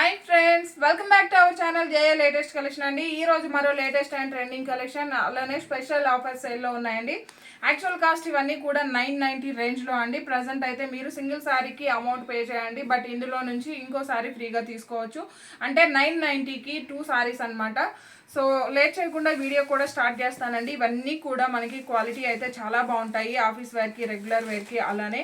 Hi friends welcome back to our channel Jaya latest collection అండి. ఈ రోజు మరో లేటెస్ట్ అండ్ ట్రెండింగ్ కలెక్షన్ అలానే స్పెషల్ ఆఫర్ సేల్లో ఉన్నాయండి. యాక్చువల్ కాస్ట్ ఇవన్నీ కూడా నైన్ నైంటీ రేంజ్లో అండి. ప్రజెంట్ అయితే మీరు సింగిల్ శారీకి అమౌంట్ పే చేయండి. బట్ ఇందులో నుంచి ఇంకో శారీ ఫ్రీగా తీసుకోవచ్చు. అంటే నైన్ నైంటీకి టూ శారీస్ అనమాట సో లేట్ చేయకుండా వీడియో కూడా స్టార్ట్ చేస్తానండి. ఇవన్నీ కూడా మనకి క్వాలిటీ అయితే చాలా బాగుంటాయి. ఆఫీస్ వేర్కి రెగ్యులర్ వేర్కి అలానే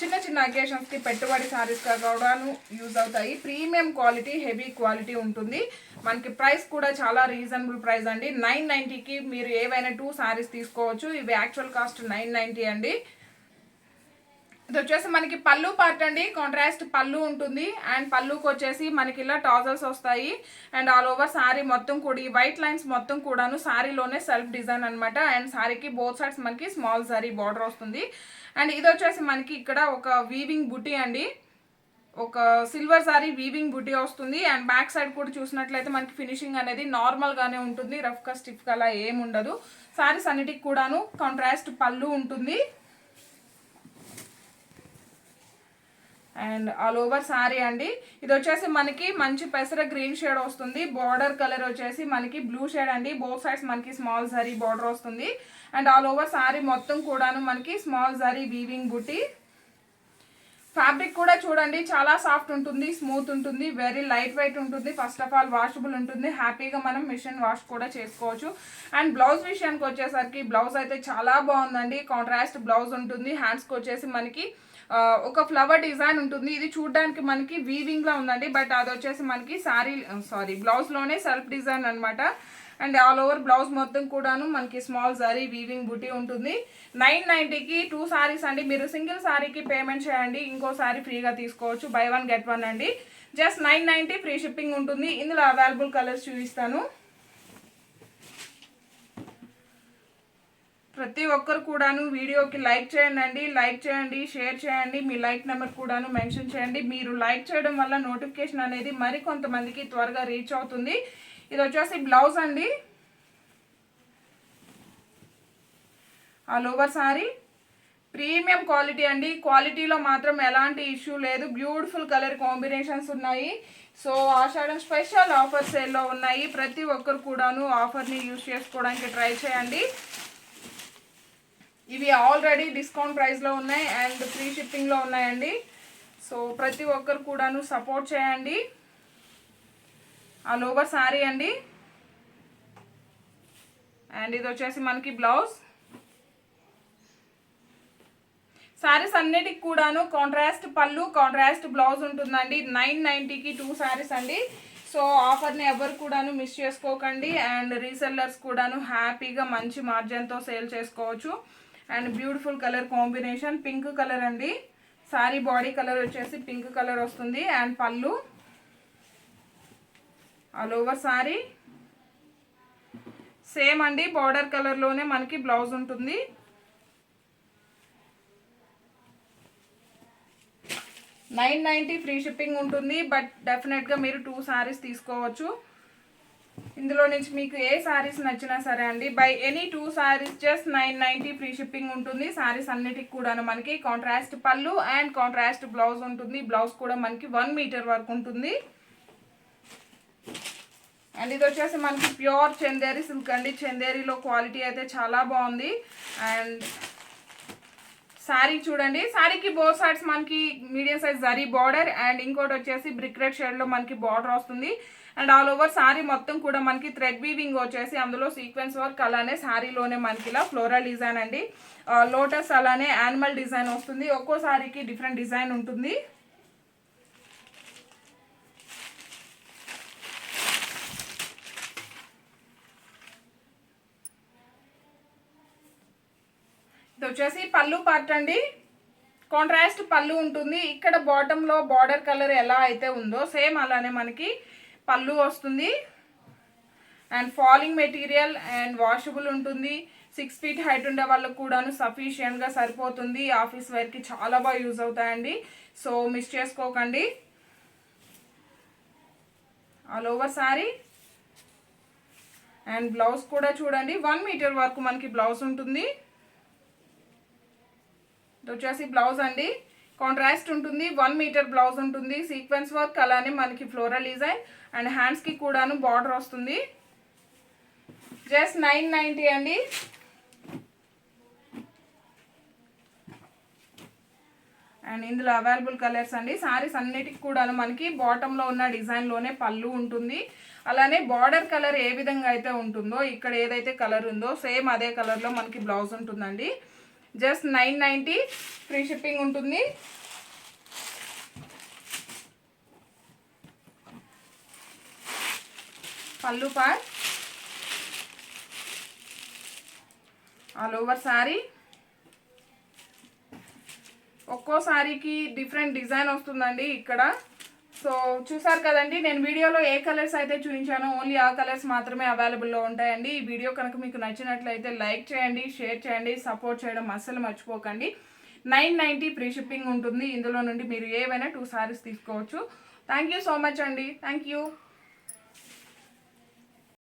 చిన్న చిన్న అకేషన్స్కి పెట్టుబడి శారీస్గా కూడాను యూజ్ అవుతాయి. ప్రీమియం క్వాలిటీ హెవీ క్వాలిటీ ఉంటుంది. మనకి ప్రైస్ కూడా చాలా రీజనబుల్ ప్రైస్ అండి. నైన్ నైంటీకి మీరు ఏవైనా టూ శారీస్ తీసుకోవచ్చు. ఇవి యాక్చువల్ కాస్ట్ నైన్ నైంటీ అండి. ఇది వచ్చేసి మనకి పళ్ళు పార్ట్ అండి. కాంట్రాస్ట్ పళ్ళు ఉంటుంది. అండ్ పళ్ళుకి వచ్చేసి మనకి ఇలా టాజల్స్ వస్తాయి. అండ్ ఆల్ ఓవర్ సారీ మొత్తం కూడా ఈ వైట్ లైన్స్ మొత్తం కూడాను సారీలోనే సెల్ఫ్ డిజైన్ అనమాట అండ్ సారీకి బోత్ సైడ్స్ మనకి స్మాల్ సారీ బార్డర్ వస్తుంది. అండ్ ఇది వచ్చేసి మనకి ఇక్కడ ఒక వీవింగ్ బుట్టి అండి. ఒక సిల్వర్ సారీ వీవింగ్ బుట్టి వస్తుంది. అండ్ బ్యాక్ సైడ్ కూడా చూసినట్లయితే మనకి ఫినిషింగ్ అనేది నార్మల్గానే ఉంటుంది. రఫ్ స్టిఫ్గా అలా ఏముండదు. సారీస్ అన్నిటికి కూడాను కాంట్రాస్ట్ పళ్ళు ఉంటుంది. అండ్ ఆల్ ఓవర్ సారీ అండి. ఇది వచ్చేసి మనకి మంచి పెసర గ్రీన్ షేడ్ వస్తుంది. బార్డర్ కలర్ వచ్చేసి మనకి బ్లూ షేడ్ అండి. బోత్ సైడ్స్ మనకి స్మాల్ జరీ బార్డర్ వస్తుంది. అండ్ ఆల్ ఓవర్ సారీ మొత్తం కూడాను మనకి స్మాల్ జరీ వీవింగ్ బుట్టి ఫ్యాబ్రిక్ కూడా చూడండి చాలా సాఫ్ట్ ఉంటుంది స్మూత్ ఉంటుంది వెరీ లైట్ వెయిట్ ఉంటుంది. ఫస్ట్ ఆఫ్ ఆల్ వాషబుల్ ఉంటుంది. హ్యాపీగా మనం మిషన్ వాష్ కూడా చేసుకోవచ్చు. అండ్ బ్లౌజ్ విషయానికి వచ్చేసరికి బ్లౌజ్ అయితే చాలా బాగుందండి. కాంట్రాస్ట్ బ్లౌజ్ ఉంటుంది. హ్యాండ్స్కి వచ్చేసి మనకి ఒక ఫ్లవర్ డిజైన్ ఉంటుంది. ఇది చూడడానికి మనకి వీవింగ్లో ఉందండి. బట్ అది వచ్చేసి మనకి సారీ సారీ బ్లౌజ్లోనే సెల్ఫ్ డిజైన్ అనమాట అండ్ ఆల్ ఓవర్ బ్లౌజ్ మొత్తం కూడాను మనకి స్మాల్ సారీ వీవింగ్ బుటీ ఉంటుంది. నైన్ నైంటీకి టూ సారీస్ అండి. మీరు సింగిల్ సారీకి పేమెంట్ చేయండి. ఇంకో సారీ ఫ్రీగా తీసుకోవచ్చు. బై వన్ గెట్ వన్ అండి. Just nine ninety free shipping ఉంటుంది. ఇందులో అవైలబుల్ కలర్స్ చూపిస్తాను. ప్రతి ఒక్కరు కూడాను వీడియోకి లైక్ చేయండి లైక్ చేయండి షేర్ చేయండి మీ లైక్ నెంబర్ కూడాను మెన్షన్ చేయండి. మీరు లైక్ చేయడం వల్ల నోటిఫికేషన్ అనేది మరి కొంతమందికి త్వరగా రీచ్ అవుతుంది. ఇది వచ్చేసి బ్లౌజ్ అండి. All over sari premium quality అండి. క్వాలిటీలో మాత్రం ఎలాంటి ఇష్యూ లేదు. బ్యూటిఫుల్ కలర్ కాంబినేషన్స్ ఉన్నాయి. సో ఆషాఢం స్పెషల్ ఆఫర్ సేల్లో ఉన్నాయి. ప్రతి ఒక్కరు కూడాను ఆఫర్ని యూజ్ చేసుకోవడానికి ట్రై చేయండి. ఇవి ఆల్రెడీ డిస్కౌంట్ ప్రైస్లో ఉన్నాయి అండ్ ఫ్రీ షిప్పింగ్లో ఉన్నాయండి. సో ప్రతి ఒక్కరు కూడాను సపోర్ట్ చేయండి. ఆ లోవర్ శారీ అండి. అండ్ ఇది వచ్చేసి మనకి బ్లౌజ్ శారీస్ అన్నిటికి కూడాను కాంట్రాస్ట్ పళ్ళు కాంట్రాస్ట్ బ్లౌజ్ ఉంటుందండి. నైన్ నైంటీకి టూ శారీస్ అండి. సో ఆఫర్ని ఎవరు కూడాను మిస్ చేసుకోకండి. అండ్ రీసెల్లర్స్ కూడాను హ్యాపీగా మంచి మార్జిన్తో సేల్ చేసుకోవచ్చు. And beautiful colour combination. Pink colour అండి. సారీ బాడీ కలర్ వచ్చేసి పింక్ కలర్ వస్తుంది. అండ్ పళ్ళు. All over sari. సేమ్ అండి. బార్డర్ కలర్లోనే మనకి బ్లౌజ్ ఉంటుంది. నైన్ నైంటీ ఫ్రీ షిప్పింగ్ ఉంటుంది. బట్ డెఫినెట్గా మీరు టూ శారీస్ తీసుకోవచ్చు. ఇందులో నుంచి మీకు ఏ సారీస్ నచ్చినా సరే అండి buy any two saris just nine ninety free shipping ఉంటుంది. సారీస్ అన్నిటికి కూడా మనకి కాంట్రాస్ట్ పళ్ళు అండ్ కాంట్రాస్ట్ బ్లౌజ్ ఉంటుంది. బ్లౌజ్ కూడా మనకి వన్ మీటర్ వరకు ఉంటుంది. అండ్ ఇది వచ్చేసి మనకి ప్యూర్ చందేరి సిల్క్ అండి. చందేరిలో క్వాలిటీ అయితే చాలా బాగుంది. అండ్ శారీ చూడండి. శారీకి బోత్ సైడ్స్ మనకి medium size zari border and ఇంకోటి వచ్చేసి బ్రిక్ రెడ్ షేడ్లో మనకి బార్డర్ వస్తుంది. అండ్ ఆల్ ఓవర్ శారీ మొత్తం కూడా మనకి థ్రెడ్ వీవింగ్ వచ్చేసి అందులో సీక్వెన్స్ వర్క్ అలానే శారీలోనే మనకి ఇలా ఫ్లోరల్ డిజైన్ అండి. లోటస్ అలానే యానిమల్ డిజైన్ వస్తుంది. ఒక్కో శారీకి డిఫరెంట్ డిజైన్ ఉంటుంది. ఇది వచ్చేసి పళ్ళు పార్ట్ అండి. కాంట్రాస్ట్ పళ్ళు ఉంటుంది. ఇక్కడ బాటంలో బార్డర్ కలర్ ఎలా అయితే ఉందో సేమ్ అలానే మనకి పళ్ళు వస్తుంది. And falling material and washable ఉంటుంది. సిక్స్ ఫీట్ హైట్ ఉండే వాళ్ళకు కూడాను సఫిషియెంట్గా సరిపోతుంది. ఆఫీస్ వేర్కి చాలా బాగా యూజ్ అవుతాయండి. సో మిస్ చేసుకోకండి. All over sari and blouse కూడా చూడండి. వన్ మీటర్ వరకు మనకి బ్లౌజ్ ఉంటుంది. ఇది వచ్చేసి బ్లౌజ్ అండి. కాంట్రాస్ట్ ఉంటుంది వన్ మీటర్ బ్లౌజ్ ఉంటుంది. సీక్వెన్స్ వర్క్ అలానే మనకి ఫ్లోరల్ డిజైన్ అండ్ హ్యాండ్స్కి కూడాను బార్డర్ వస్తుంది. జస్ట్ నైన్ నైంటీ అండి. అండ్ ఇందులో అవైలబుల్ కలర్స్ అండి. సారీస్ అన్నిటికి కూడాను మనకి బాటంలో ఉన్న డిజైన్లోనే పళ్ళు ఉంటుంది. అలానే బార్డర్ కలర్ ఏ విధంగా అయితే ఉంటుందో ఇక్కడ ఏదైతే కలర్ ఉందో సేమ్ అదే కలర్లో మనకి బ్లౌజ్ ఉంటుందండి. Just nine ninety free shipping ఉంటుంది. పళ్ళు పార్ ఆల్ ఓవర్ శారీ ఒక్కో శారీకి డిఫరెంట్ డిజైన్ వస్తుందండి ఇక్కడ. సో చూసారు కదండి నేను వీడియోలో ఏ కలర్స్ అయితే చూపించానో ఓన్లీ ఆ కలర్స్ మాత్రమే అవైలబుల్లో ఉంటాయండి. ఈ వీడియో కనుక మీకు నచ్చినట్లయితే లైక్ చేయండి షేర్ చేయండి సపోర్ట్ చేయడం అస్సలు మర్చిపోకండి. నైన్ నైంటీ ఫ్రీ షిప్పింగ్ ఉంటుంది. ఇందులో నుండి మీరు ఏవైనా టూ సారీస్ తీసుకోవచ్చు. థ్యాంక్ యూ సో మచ్ అండి. Thank you.